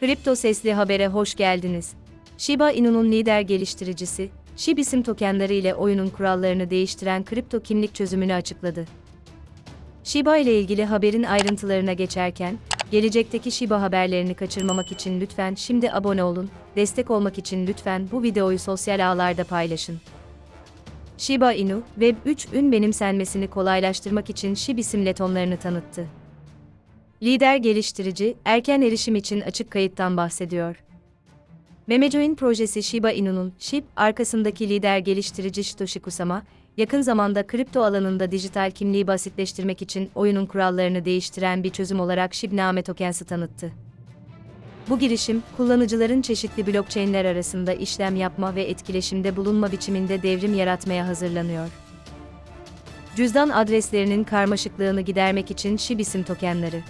Kripto Sesli Haber'e hoş geldiniz. Shiba Inu'nun lider geliştiricisi, SHIB isim tokenları ile oyunun kurallarını değiştiren kripto kimlik çözümünü açıkladı. Shiba ile ilgili haberin ayrıntılarına geçerken, gelecekteki Shiba haberlerini kaçırmamak için lütfen şimdi abone olun, destek olmak için lütfen bu videoyu sosyal ağlarda paylaşın. Shiba Inu, Web 3'ün benimsenmesini kolaylaştırmak için SHIB isim letonlarını tanıttı. Lider geliştirici, erken erişim için açık kayıttan bahsediyor. Memejoin projesi Shiba Inu'nun SHIB arkasındaki lider geliştirici Satoshi Kusama, yakın zamanda kripto alanında dijital kimliği basitleştirmek için oyunun kurallarını değiştiren bir çözüm olarak Shibname Tokens'ı tanıttı. Bu girişim, kullanıcıların çeşitli blockchain'ler arasında işlem yapma ve etkileşimde bulunma biçiminde devrim yaratmaya hazırlanıyor. Cüzdan adreslerinin karmaşıklığını gidermek için SHIB isim tokenları.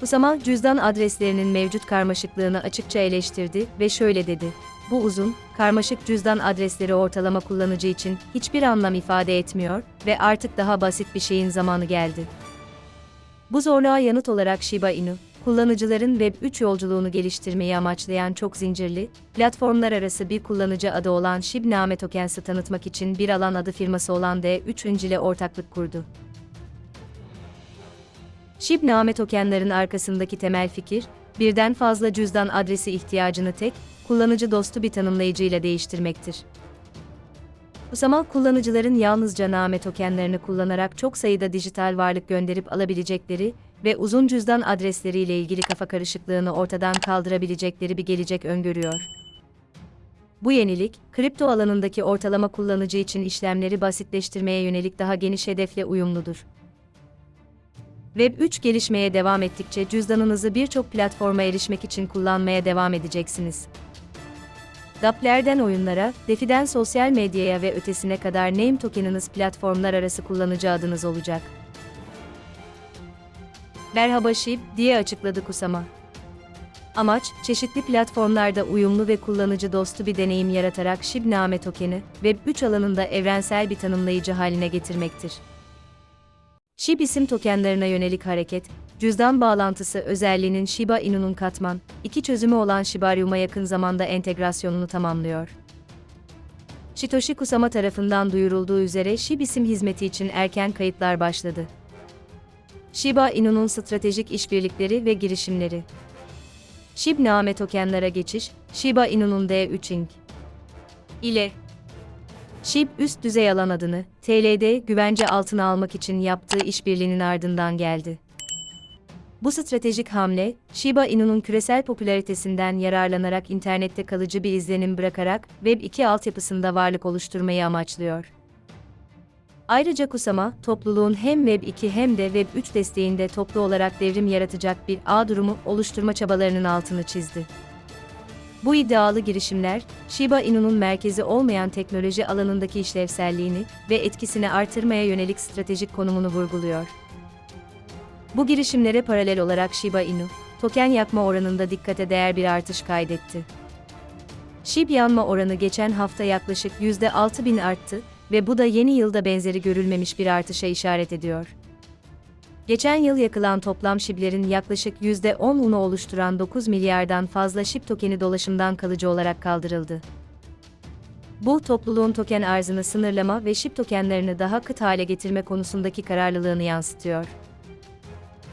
Kusama, cüzdan adreslerinin mevcut karmaşıklığını açıkça eleştirdi ve şöyle dedi. Bu uzun, karmaşık cüzdan adresleri ortalama kullanıcı için hiçbir anlam ifade etmiyor ve artık daha basit bir şeyin zamanı geldi. Bu zorluğa yanıt olarak Shiba Inu, kullanıcıların Web3 yolculuğunu geliştirmeyi amaçlayan çok zincirli, platformlar arası bir kullanıcı adı olan Shibname Tokens'ı tanıtmak için bir alan adı firması olan D3 ile ortaklık kurdu. Shibname tokenların arkasındaki temel fikir, birden fazla cüzdan adresi ihtiyacını tek, kullanıcı dostu bir tanımlayıcıyla değiştirmektir. Bu zaman kullanıcıların yalnızca name tokenlerini kullanarak çok sayıda dijital varlık gönderip alabilecekleri ve uzun cüzdan adresleriyle ilgili kafa karışıklığını ortadan kaldırabilecekleri bir gelecek öngörüyor. Bu yenilik, kripto alanındaki ortalama kullanıcı için işlemleri basitleştirmeye yönelik daha geniş hedefle uyumludur. Web3 gelişmeye devam ettikçe cüzdanınızı birçok platforma erişmek için kullanmaya devam edeceksiniz. Daplerden oyunlara, DeFi'den sosyal medyaya ve ötesine kadar name tokeniniz platformlar arası kullanıcı adınız olacak. Merhaba Shib, diye açıkladı Kusama. Amaç, çeşitli platformlarda uyumlu ve kullanıcı dostu bir deneyim yaratarak Shibname tokeni, Web3 alanında evrensel bir tanımlayıcı haline getirmektir. SHIB isim tokenlarına yönelik hareket, cüzdan bağlantısı özelliğinin Shiba Inu'nun katman, iki çözümü olan Shibarium'a yakın zamanda entegrasyonunu tamamlıyor. Satoshi Kusama tarafından duyurulduğu üzere SHIB isim hizmeti için erken kayıtlar başladı. Shiba Inu'nun stratejik işbirlikleri ve girişimleri. SHIB name tokenlara geçiş, Shiba Inu'nun D3 Inc. ile SHIB üst düzey alan adını, TL'de güvence altına almak için yaptığı işbirliğinin ardından geldi. Bu stratejik hamle, Shiba Inu'nun küresel popülaritesinden yararlanarak internette kalıcı bir izlenim bırakarak Web2 altyapısında varlık oluşturmayı amaçlıyor. Ayrıca Kusama, topluluğun hem Web2 hem de Web3 desteğinde toplu olarak devrim yaratacak bir ağ durumu oluşturma çabalarının altını çizdi. Bu iddialı girişimler, Shiba Inu'nun merkezi olmayan teknoloji alanındaki işlevselliğini ve etkisini artırmaya yönelik stratejik konumunu vurguluyor. Bu girişimlere paralel olarak Shiba Inu, token yakma oranında dikkate değer bir artış kaydetti. SHIB yanma oranı geçen hafta yaklaşık %6000 arttı ve bu da yeni yılda benzeri görülmemiş bir artışa işaret ediyor. Geçen yıl yakılan toplam SHIB'lerin yaklaşık %10'unu oluşturan 9 milyardan fazla SHIB tokeni dolaşımdan kalıcı olarak kaldırıldı. Bu, topluluğun token arzını sınırlama ve SHIB tokenlerini daha kıt hale getirme konusundaki kararlılığını yansıtıyor.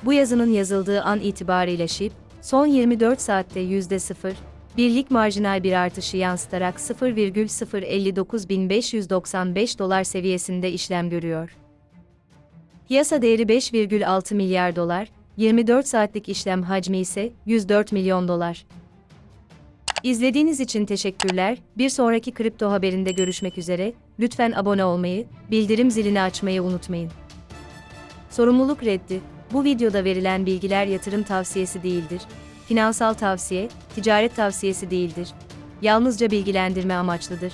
Bu yazının yazıldığı an itibariyle SHIB, son 24 saatte %0, birlik marjinal bir artışı yansıtarak 0,059595 dolar seviyesinde işlem görüyor. Piyasa değeri 5,6 milyar dolar, 24 saatlik işlem hacmi ise 104 milyon dolar. İzlediğiniz için teşekkürler. Bir sonraki kripto haberinde görüşmek üzere. Lütfen abone olmayı, bildirim zilini açmayı unutmayın. Sorumluluk reddi. Bu videoda verilen bilgiler yatırım tavsiyesi değildir. Finansal tavsiye, ticaret tavsiyesi değildir. Yalnızca bilgilendirme amaçlıdır.